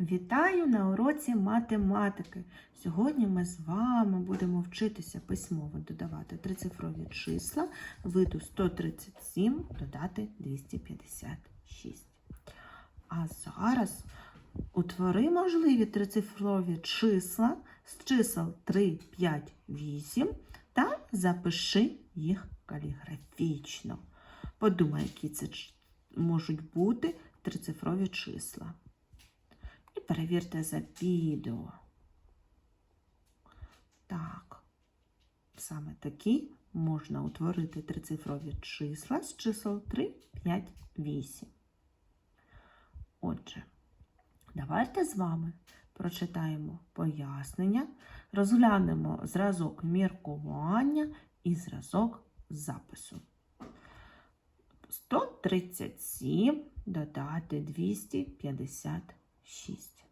Вітаю на уроці математики. Сьогодні ми з вами будемо вчитися письмово додавати трицифрові числа виду 137 додати 256. А зараз утвори можливі трицифрові числа з чисел 3, 5, 8 та запиши їх каліграфічно. Подумай, які це можуть бути трицифрові числа. Перевірте за відео. Так, саме такі можна утворити трицифрові числа з чисел 3, 5, 8. Отже, давайте з вами прочитаємо пояснення, розглянемо зразок міркування і зразок запису. 137 додати 256.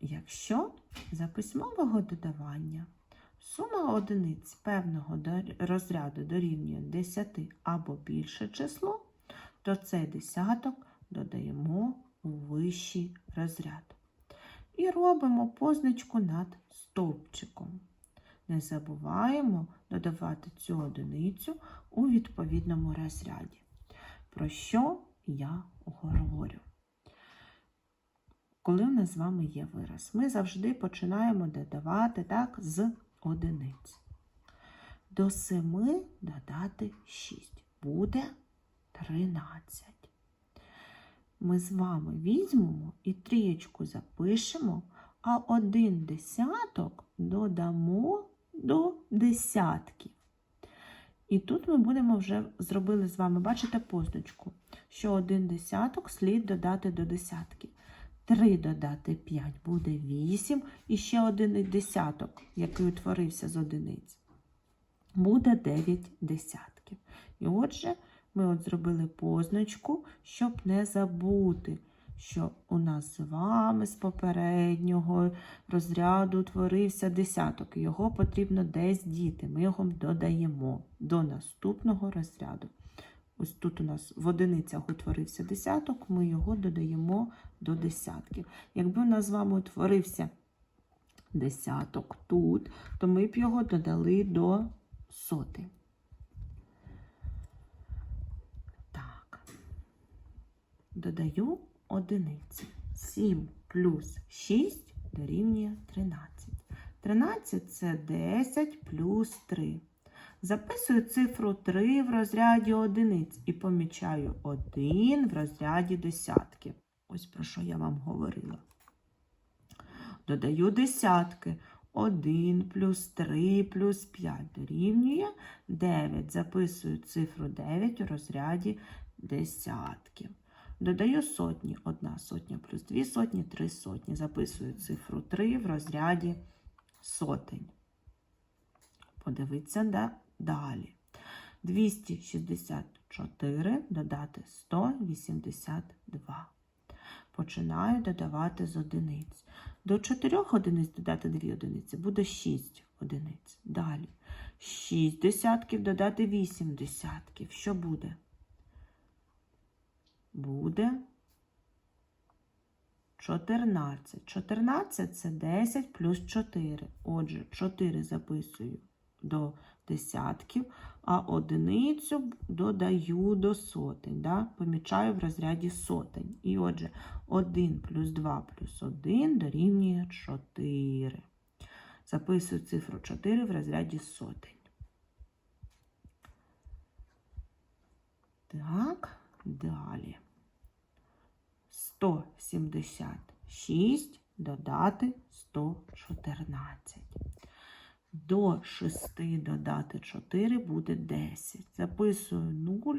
Якщо за письмового додавання сума одиниць певного розряду дорівнює 10 або більше число, то цей десяток додаємо у вищий розряд. І робимо позначку над стовпчиком. Не забуваємо додавати цю одиницю у відповідному розряді. Про що я говорю? Коли в нас з вами є вираз, ми завжди починаємо додавати так з одиниць. До 7 додати 6 буде 13. Ми з вами візьмемо і трієчку запишемо, а один десяток додамо до десятків. І тут ми будемо вже зробили з вами, бачите, позначку, що один десяток слід додати до десятків. 3 додати 5 буде 8, і ще один десяток, який утворився з одиниць, буде 9 десятків. І отже, ми от зробили позначку, щоб не забути, що у нас з вами з попереднього розряду утворився десяток. Його потрібно десь діти. Ми його додаємо до наступного розряду. Ось тут у нас в одиницях утворився десяток, ми його додаємо до десятків. Якби у нас з вами утворився десяток тут, то ми б його додали до соти. Так. Додаю одиниці. 7 плюс 6 дорівнює 13. 13 це 10 плюс 3. Записую цифру 3 в розряді одиниць і помічаю 1 в розряді десятків. Ось про що я вам говорила. Додаю десятки. 1 плюс 3 плюс 5 дорівнює 9. Записую цифру 9 у розряді десятків. Додаю сотні. 1 сотня плюс 2 сотні, 3 сотні. Записую цифру 3 в розряді сотень. Подивіться да- далі. 264 додати 182. Починаю додавати з одиниць. До 4 одиниць додати 2 одиниці буде 6 одиниць. Далі. 6 десятків додати 8 десятків. Що буде? Буде 14. 14 це 10 плюс 4. Отже, 4 записую до десятків, а одиницю додаю до сотень. Да? Помічаю в розряді сотень. І отже, 1 плюс 2 плюс 1 дорівнює 4. Записую цифру 4 в розряді сотень. Так, далі. 176 додати 114. До 6 додати 4 буде 10. Записую 0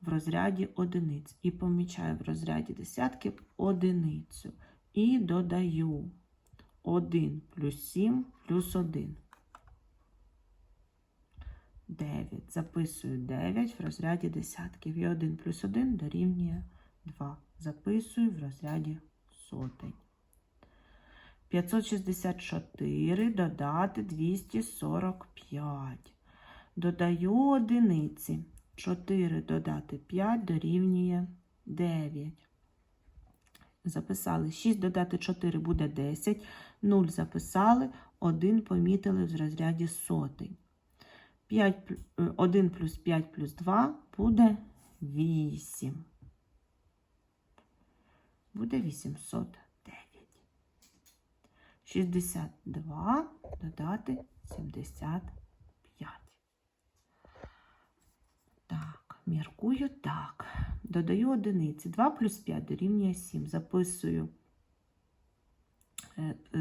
в розряді одиниць і помічаю в розряді десятків одиницю. І додаю 1 плюс 7 плюс 1. 9. Записую 9 в розряді десятків. І 1 плюс 1 дорівнює 2. Записую в розряді сотень. 564 додати 245. Додаю одиниці. 4 додати 5 дорівнює 9. записали. 6 додати 4 буде 10. 0 записали, 1 помітили в розряді сотень. 5, 1 плюс 5 плюс 2 буде 8. Буде 809. 62 додати 75. Так, міркую так. Додаю одиниці. 2 плюс 5 дорівнює 7. Записую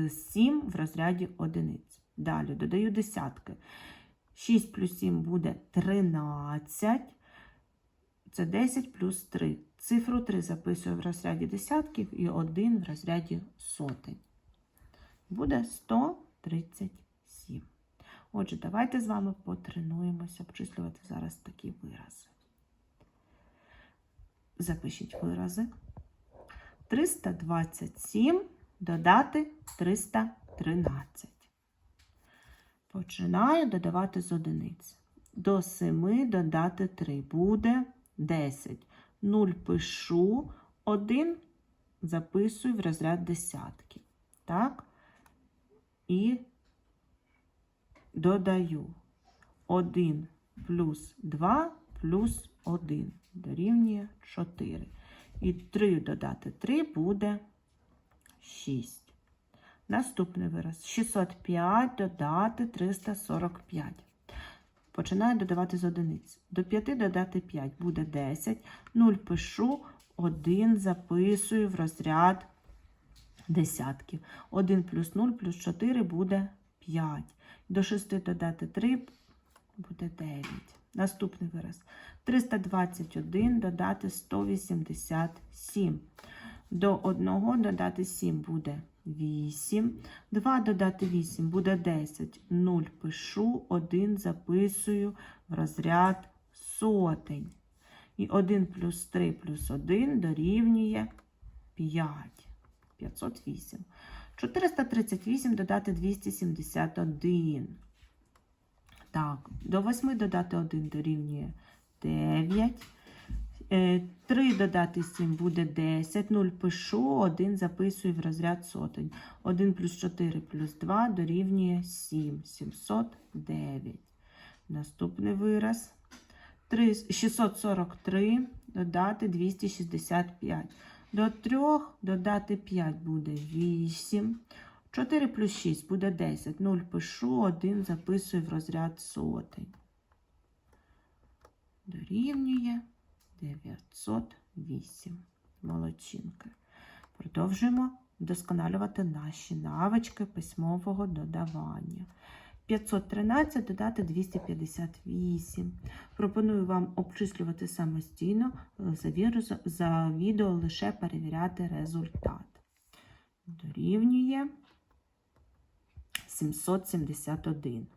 7 в розряді одиниць. Далі додаю десятки. 6 плюс 7 буде 13. Це 10 плюс 3. Цифру 3 записую в розряді десятків і 1 в розряді сотень. Буде 137. Отже, давайте з вами потренуємося обчислювати зараз такі вирази. Запишіть вирази. 327 додати 313. Починаю додавати з одиниць. До 7 додати 3 буде 10. 0 пишу, 1 записую в розряд десятків. Так? І додаю 1 плюс 2 плюс 1 дорівнює 4. І 3 додати 3 буде 6. Наступний вираз. 605 додати 345. Починаю додавати з одиниць. До 5 додати 5 буде 10. 0 пишу, 1 записую в розряд десятків. 1 плюс 0 плюс 4 буде 5. До 6 додати 3 буде 9. Наступний вираз. 321 додати 187. До 1 додати 7 буде 8. 2 додати 8 буде 10. 0 пишу, 1 записую в розряд сотень. І 1 плюс 3 плюс 1 дорівнює 5. 508. 438 додати 271. Так, до 8 додати 1 дорівнює 9. 3 додати 7 буде 10. 0 пишу, 1 записую в розряд сотень. 1 плюс 4 плюс 2 дорівнює 7. 709. Наступний вираз. 3, 643 додати 265. До 3 додати 5 буде 8. 4 плюс 6 буде 10. 0 пишу, 1 записую в розряд сотень. Дорівнює 908. Молодчинки. Продовжуємо вдосконалювати наші навички письмового додавання. 513 додати 258. Пропоную вам обчислювати самостійно, вірус, за відео лише перевіряти результат. Дорівнює 771.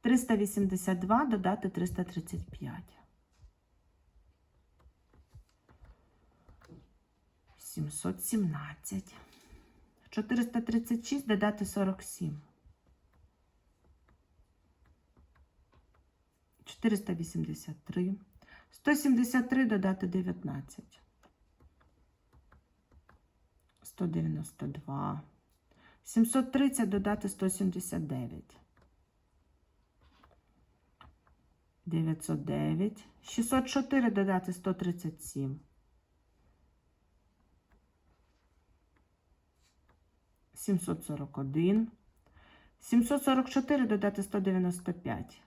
382 додати 335. 717. 436 додати 47. 483. 173 додати 19. 192. 730 додати 179. 909. 604 додати 137. 741. 744 додати 195.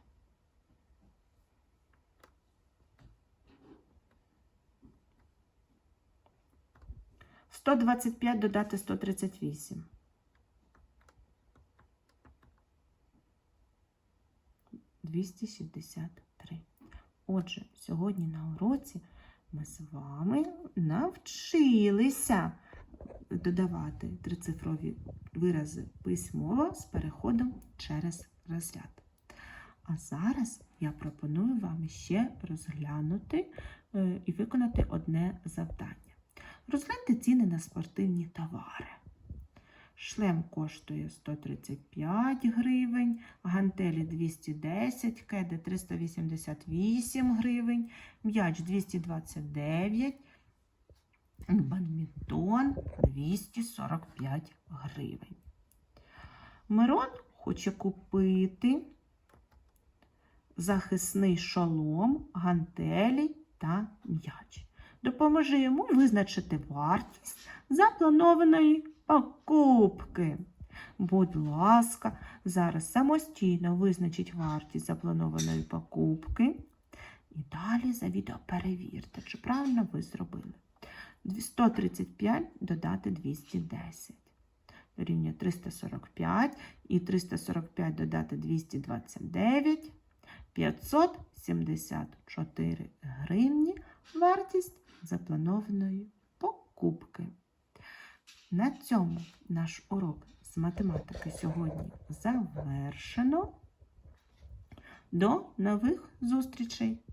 125 додати 138. 263. Отже, сьогодні на уроці ми з вами навчилися додавати трицифрові вирази письмово з переходом через розряд. А зараз я пропоную вам ще розглянути е, і виконати одне завдання. Розгляньте ціни на спортивні товари. Шлем коштує 135 гривень, гантелі 210, кеди 388 гривень, м'яч 229, Бадмінтон 245 гривень. Мирон хоче купити захисний шолом, гантелі та м'яч. Допоможи йому визначити вартість запланованої покупки. Будь ласка, зараз самостійно визначіть вартість запланованої покупки. І далі за відео перевірте, чи правильно ви зробили. 135 додати 210. Дорівнює 345 і 345 додати 229. 574 гривні вартість запланованої покупки. На цьому наш урок з математики сьогодні завершено. До нових зустрічей!